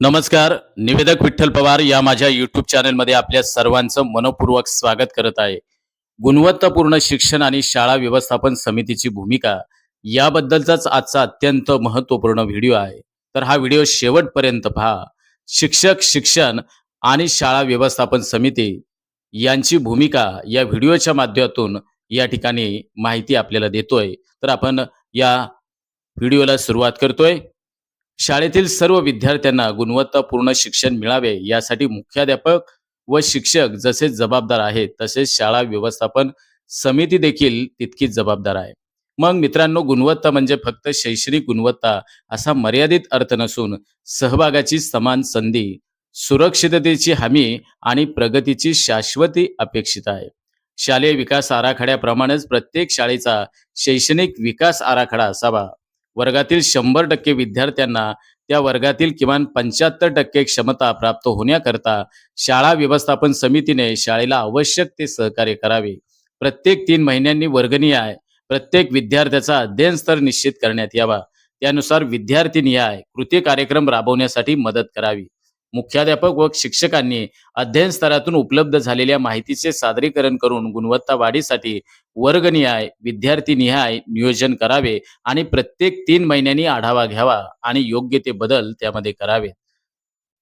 नमस्कार निवेदक विठ्ठल पवार या माझ्या युट्यूब चॅनलमध्ये आपल्या सर्वांचं मनपूर्वक स्वागत करत आहे. गुणवत्तापूर्ण शिक्षण आणि शाळा व्यवस्थापन समितीची भूमिका याबद्दलचाच आजचा अत्यंत महत्त्वपूर्ण व्हिडिओ आहे. तर हा व्हिडिओ शेवटपर्यंत पहा. शिक्षक शिक्षण आणि शाळा व्यवस्थापन समिती यांची भूमिका या व्हिडिओच्या माध्यमातून या ठिकाणी माहिती आपल्याला देतोय. तर आपण या व्हिडिओला सुरुवात करतोय. शाळेतील सर्व विद्यार्थ्यांना गुणवत्तापूर्ण शिक्षण मिळावे यासाठी मुख्याध्यापक व शिक्षक जसे जबाबदार आहेत तसेच शाळा व्यवस्थापन समिती देखील तितकीच जबाबदार आहे. मग मित्रांनो गुणवत्ता म्हणजे फक्त शैक्षणिक गुणवत्ता असा मर्यादित अर्थ नसून सहभागाची समान संधी सुरक्षिततेची हमी आणि प्रगतीची शाश्वती अपेक्षित आहे. शालेय विकास आराखड्याप्रमाणेच प्रत्येक शाळेचा शैक्षणिक विकास आराखडा असावा. वर्गातील शंभर टक्के विद्यार्थ्यांना त्या वर्गातील किमान पंच्याहत्तर टक्के क्षमता प्राप्त होण्याकरता शाळा व्यवस्थापन समितीने शाळेला आवश्यक ते सहकार्य करावे. प्रत्येक तीन महिन्यांनी वर्गनिहाय प्रत्येक विद्यार्थ्याचा अध्ययन स्तर निश्चित करण्यात यावा. त्यानुसार विद्यार्थीनिहाय कृती कार्यक्रम राबवण्यासाठी मदत करावी. मुख्याध्यापक व शिक्षकांनी अध्ययन स्तरातून उपलब्ध झालेल्या माहितीचे सादरीकरण करून गुणवत्ता वाढीसाठी वर्गनिहाय विद्यार्थीनिहाय नियोजन करावे आणि प्रत्येक तीन महिन्यांनी आढावा घ्यावा आणि योग्य ते बदल त्यामध्ये करावे.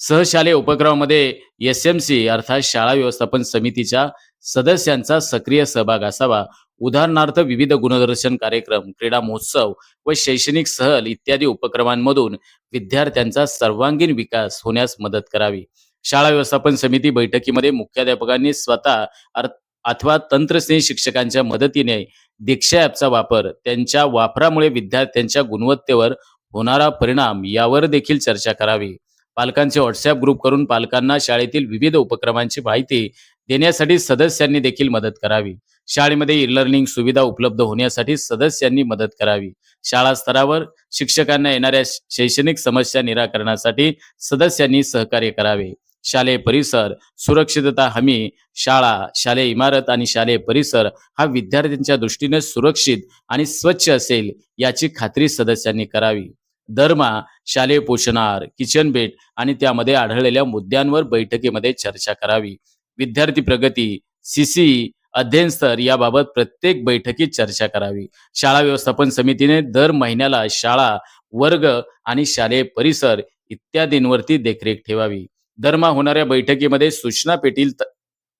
सहशालेय उपक्रमामध्ये एस एम सी अर्थात शाळा व्यवस्थापन समितीच्या सदस्यांचा सक्रिय सहभाग असावा. उदाहरणार्थ विविध गुणदर्शन कार्यक्रम क्रीडा महोत्सव व शैक्षणिक सहल इत्यादी उपक्रमांमधून विद्यार्थ्यांचा सर्वांगीण विकास होण्यास मदत करावी. शाळा व्यवस्थापन समिती बैठकीमध्ये मुख्याध्यापकांनी स्वतः अथवा तंत्रस्नेही शिक्षकांच्या मदतीने दीक्षा ॲपचा वापर त्यांच्या वापरामुळे विद्यार्थ्यांच्या गुणवत्तेवर होणारा परिणाम यावर देखील चर्चा करावी. पालकांचे व्हॉट्सअप ग्रुप करून पालकांना शाळेतील विविध उपक्रमांची माहिती देण्यासाठी सदस्यांनी देखील मदत करावी. शाळेमध्ये ई लर्निंग सुविधा उपलब्ध होण्यासाठी सदस्यांनी मदत करावी. शाळा स्तरावर शिक्षकांना येणाऱ्या शैक्षणिक समस्या निराकरणासाठी सदस्यांनी सहकार्य करावे. शालेय परिसर सुरक्षितता हमी शाळा शालेय इमारत आणि शालेय परिसर हा विद्यार्थ्यांच्या दृष्टीने सुरक्षित आणि स्वच्छ असेल याची खात्री सदस्यांनी करावी. दरमा शालेय पोषणाहार किचन बेट आणि त्यामध्ये आढळलेल्या मुद्द्यांवर बैठकीमध्ये चर्चा करावी. विद्यार्थी प्रगती सीसी अध्ययन स्तर याबाबत प्रत्येक बैठकीत चर्चा करावी. शाळा व्यवस्थापन समितीने दर महिन्याला शाळा वर्ग आणि शालेय परिसर इत्यादींवरती देखरेख ठेवावी. दरमहा होणाऱ्या बैठकीमध्ये सूचना पेटील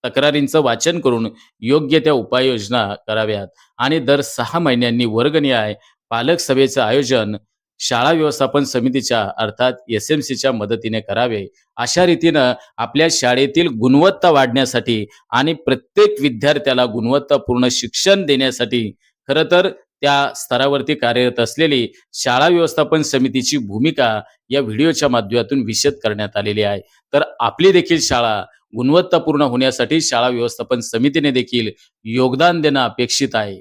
तक्रारींचं वाचन करून योग्य त्या उपाययोजना कराव्यात. आणि दर सहा महिन्यांनी वर्गनिहाय पालक सभेचं आयोजन शाळा व्यवस्थापन समितीच्या अर्थात एस एम सीच्या मदतीने करावे अशा रीतीनं आपल्या शाळेतील गुणवत्ता वाढण्यासाठी आणि प्रत्येक विद्यार्थ्याला गुणवत्तापूर्ण शिक्षण देण्यासाठी खरं तर त्या स्तरावरती कार्यरत असलेली शाळा व्यवस्थापन समितीची भूमिका या व्हिडिओच्या माध्यमातून विशद करण्यात आलेली आहे. तर आपली देखील शाळा गुणवत्तापूर्ण होण्यासाठी शाळा व्यवस्थापन समितीने देखील योगदान देणं अपेक्षित आहे.